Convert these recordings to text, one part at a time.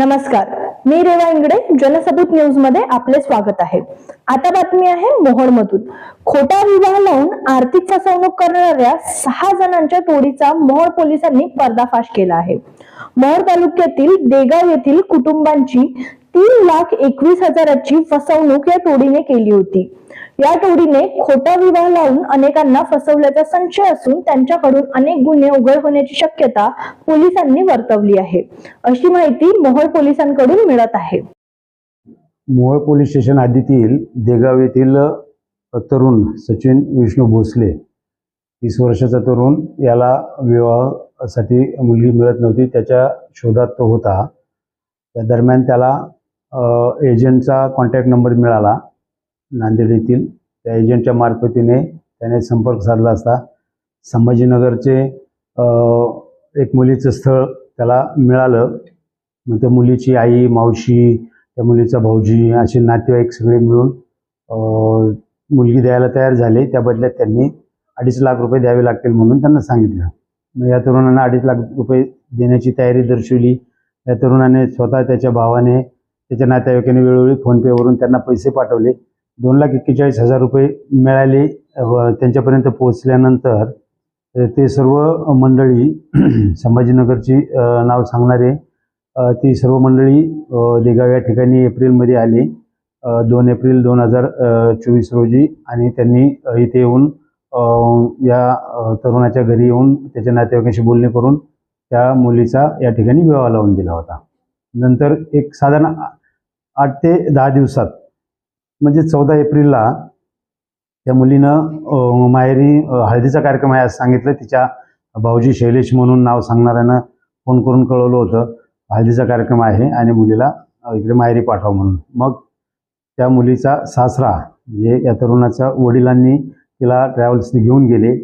नमस्कार. मी रेवा इंगडे जनसबूत न्यूजमध्ये आपले स्वागत आहे. आता बातमी आहे मोहोळमधून. खोटा विवाह लावून आर्थिक फसवणूक करणाऱ्या सहा जणांच्या टोळीचा मोहोळ पोलिसांनी पर्दाफाश केला आहे. मोहोळ तालुक्यातील देगाव येथील कुटुंबांची तीन लाख एकवीस हजाराची फसवणूक या टोळीने केली होती. या टोळीने खोटा विवाह लावून अनेकांना फसवल्याचा संशय असून त्यांच्याकडून अनेक गुन्हे उघड होण्याची शक्यता पोलिसांनी वर्तवली आहे. अशी माहिती मोहोळ पोलिसांकडून मिळत आहे. मोहोळ पोलीस स्टेशन हद्दीतील देगाव येथील तरुण सचिन विष्णू भोसले तीस वर्षाचा तरुण याला विवाहासाठी मुलगी मिळत नव्हती त्याच्या शोधात तो होता. त्या दरम्यान त्याला एजंटचा कॉन्टॅक्ट नंबर मिळाला नांदेड येथील. त्या एजंटच्या मार्फतीने त्याने संपर्क साधला असता. संभाजीनगरचे एक मुलीचं स्थळ त्याला मिळालं. मग त्या मुलीची आई मावशी त्या मुलीचा भाऊजी असे नातेवाईक सगळे मिळून मुलगी द्यायला तयार झाले. त्या बदल्यात त्यांनी अडीच लाख रुपये द्यावे लागतील म्हणून त्यांना सांगितलं. मग या तरुणांना अडीच लाख रुपये देण्याची तयारी दर्शवली. या तरुणाने स्वतः त्याच्या भावाने त्याच्या नातेवाईकाने वेळोवेळी फोनपेवरून त्यांना पैसे पाठवले. दोन लाख एक्केचाळीस हजार रुपये मिळाले व त्यांच्यापर्यंत पोहोचल्यानंतर ते सर्व मंडळी संभाजीनगरची नाव सांगणारे ती सर्व मंडळी देगाव या ठिकाणी एप्रिलमध्ये आली. दोन एप्रिल दोन हजार चोवीस रोजी आणि त्यांनी इथे येऊन या तरुणाच्या घरी येऊन त्याच्या नातेवाईकांशी बोलणे करून त्या मुलीचा या ठिकाणी विवाह लावून दिला होता. नंतर एक साधारण आठ ते दहा दिवसात. म्हणजे चौदा एप्रिलला त्या मुलीनं माहेरी हळदीचा कार्यक्रम आहे असं सांगितलं. तिच्या भाऊजी शैलेश म्हणून नाव सांगणाऱ्यानं फोन करून कळवलं होतं. हळदीचा कार्यक्रम आहे आणि मुलीला इकडे माहेरी पाठवा म्हणून. मग त्या मुलीचा सासरा म्हणजे या तरुणाच्या वडिलांनी तिला ट्रॅव्हल्सने घेऊन गेले.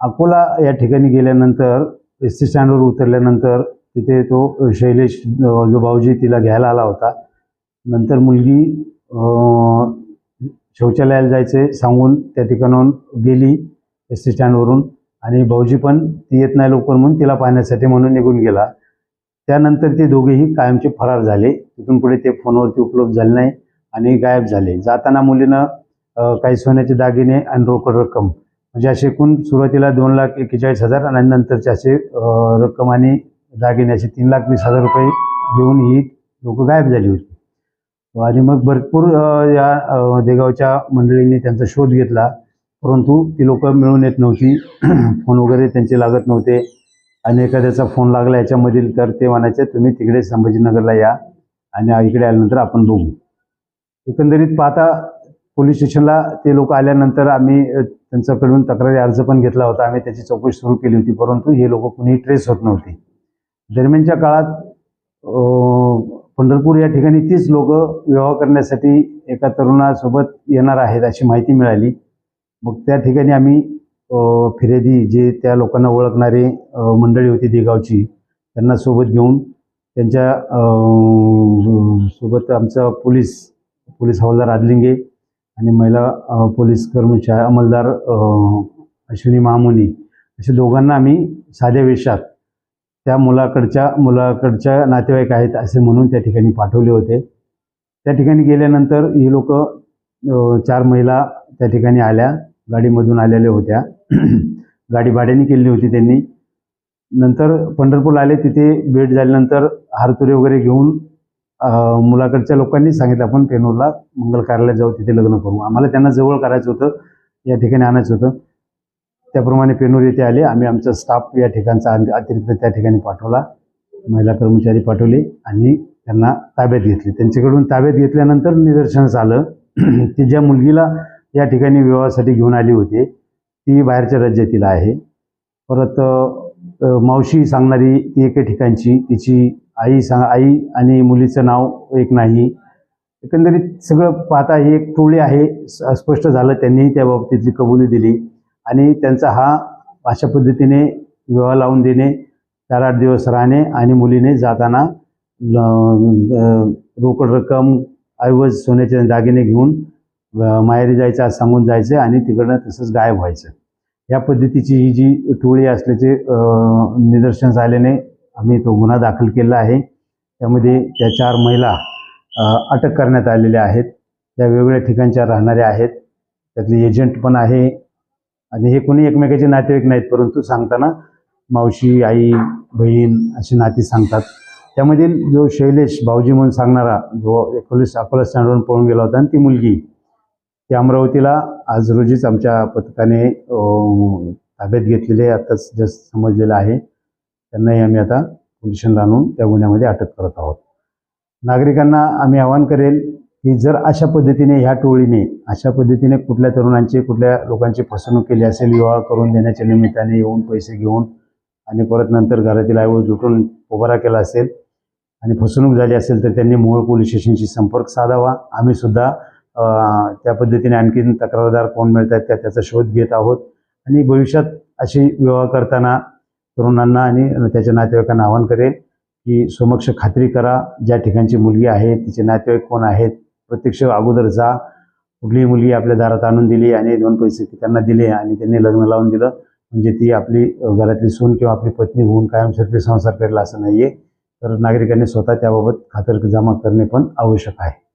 अकोला या ठिकाणी गेल्यानंतर एस टी स्टँडवर उतरल्यानंतर तिथे तो शैलेश जो भाऊजी तिला घ्यायला आला होता नंतर मुलगी शौचालयाला जायचे सांगून त्या ठिकाणाहून गेली एस टी स्टँडवरून आणि भाऊजी पण ती येत नाही लवकर म्हणून तिला पाहण्यासाठी म्हणून निघून गेला. त्यानंतर ते दोघेही कायमचे फरार झाले. तिथून पुढे ते फोनवरती उपलब्ध झाले नाही आणि गायब झाले. जाताना मुलीनं काही सोन्याचे दागिने आणि रोकड रक्कम म्हणजे असे एकूण सुरुवातीला दोन लाख एक्केचाळीस हजार आणि नंतरचे असे रक्कम आणि दागिने असे तीन लाख वीस हजार रुपये घेऊन ही लोक गायब झाली होती. आणि मग भरपूर या देगावच्या मंडळींनी त्यांचा शोध घेतला. परंतु ती लोक मिळून येत नव्हती. फोन वगैरे त्यांचे लागत नव्हते. आणि एखाद्याचा फोन लागला याच्यामधील तर ते म्हणायचे तुम्ही तिकडे संभाजीनगरला या आणि इकडे आल्यानंतर आपण बघू. एकंदरीत पाहता पोलीस स्टेशनला ते लोक आल्यानंतर आम्ही त्यांच्याकडून तक्रारी अर्ज पण घेतला होता. आम्ही त्याची चौकशी सुरू केली होती परंतु हे लोक कुणीही ट्रेस होत नव्हते. दरम्यानच्या काळात पंढरपूर या ठिकाणी तीच लोक विवाह करण्यासाठी एका तरुणासोबत येणार आहेत अशी माहिती मिळाली. मग त्या ठिकाणी आम्ही अ, फिर्यादी जे त्या लोकांना ओळखणारे मंडळी होती देगावची त्यांना सोबत घेऊन त्यांच्यासोबत आमचा पोलीस पोलीस हवालदार आदलिंगे आणि महिला पोलीस कर्मचारी अंमलदार अश्विनी महामुनी अशा दोघांना आम्ही साध्या वेशात त्या मुलाकडच्या मुलाकडच्या नातेवाईक आहेत असे म्हणून त्या ठिकाणी पाठवले होते. त्या ठिकाणी गेल्यानंतर ही लोक चार महिला त्या ठिकाणी आल्या गाडीमधून आलेल्या होत्या. गाडी भाड्याने केली होती त्यांनी. नंतर पंढरपूरला आले तिथे भेट झाल्यानंतर हारतुरे वगैरे घेऊन मुलाकडच्या लोकांनी सांगितलं आपण पेनूरला मंगल कार्यालयात जाऊ तिथे लग्न करू. आम्हाला त्यांना जवळ करायचं होतं या ठिकाणी आणायचं होतं. त्याप्रमाणे पेनूर येथे आले. आम्ही आमचा स्टाफ या ठिकाणचा अतिरिक्त त्या ठिकाणी पाठवला. महिला कर्मचारी पाठवले आणि त्यांना ताब्यात घेतले. त्यांच्याकडून ताब्यात घेतल्यानंतर निदर्शनास आलं. की ज्या मुलगीला या ठिकाणी विवाहासाठी घेऊन आली होती ती बाहेरच्या राज्यातील आहे. परत मावशी सांगणारी ती एके ठिकाणची तिची आई सांग आई आणि मुलीचं नाव एक नाही. एकंदरीत सगळं पाहता ही एक टोळी आहे. स्पष्ट झालं. त्यांनीही त्या बाबतीतली कबुली दिली. आणि त्यांचा हा अशा पद्धतीने विवाह लावून देणे चार आठ दिवस राहणे आणि मुलीने जाताना रोकड रक्कम ऐवज सोन्याचे दागिने घेऊन माहेरी जायचं आज सांगून जायचं आणि तिकडनं तसंच गायब व्हायचं. या पद्धतीची ही जी टोळी असल्याचे निदर्शन झाल्याने आम्ही तो गुन्हा दाखल केला आहे. त्यामध्ये त्या चार महिला अटक करण्यात आलेल्या आहेत. त्या वेगवेगळ्या ठिकाणच्या राहणाऱ्या आहेत. त्यातले एजंट पण आहे. आणि हे कोणी एकमेकाचे नातेवाईक नाहीत परंतु सांगताना मावशी आई बहीण अशी नाती सांगतात. त्यामध्ये जो शैलेश भाऊजी म्हणून सांगणारा जो एकोणीस अकोला स्टँडवरून पळून गेला होता आणि ती मुलगी ती अमरावतीला आज रोजीच आमच्या पथकाने ताब्यात घेतलेले आत्ताच जस्ट समजलेलं आहे. त्यांनाही आम्ही आता पोलिशनला आणून त्या गुन्ह्यामध्ये अटक करत आहोत. नागरिकांना आम्ही आवाहन करेल की जर अशा पद्धतीने ह्या टोळीने अशा पद्धतीने कुठल्या तरुणांची कुठल्या लोकांची फसवणूक केली असेल विवाह करून देण्याच्या निमित्ताने येऊन पैसे घेऊन आणि परत नंतर घरातील आईवर लुटून उभारा केला असेल आणि फसवणूक झाली असेल तर त्यांनी मोहोळ पोलीस स्टेशनशी संपर्क साधावा. आम्ही सुद्धा त्या पद्धतीने आणखीन तक्रारदार कोण मिळत आहेत त्या त्याचा शोध घेत आहोत. आणि भविष्यात अशी विवाह करताना तरुणांना आणि त्याच्या नातेवाईकांना आवाहन करेल की समक्ष खात्री करा ज्या ठिकाणची मुलगी आहे तिचे नातेवाईक कोण आहेत प्रत्यक्ष अगोदर जा कुठलीही मुलगी आपल्या दारात आणून दिली आणि दोन पैसे त्यांना दिले आणि त्यांनी लग्न लावून दिलं म्हणजे ती आपली घरातली सून किंवा आपली पत्नी होऊन कायमस्वरूपी संसार करेल असं नाही आहे तर नागरिकांनी स्वतः त्याबाबत खातर जमा करणे पण आवश्यक आहे.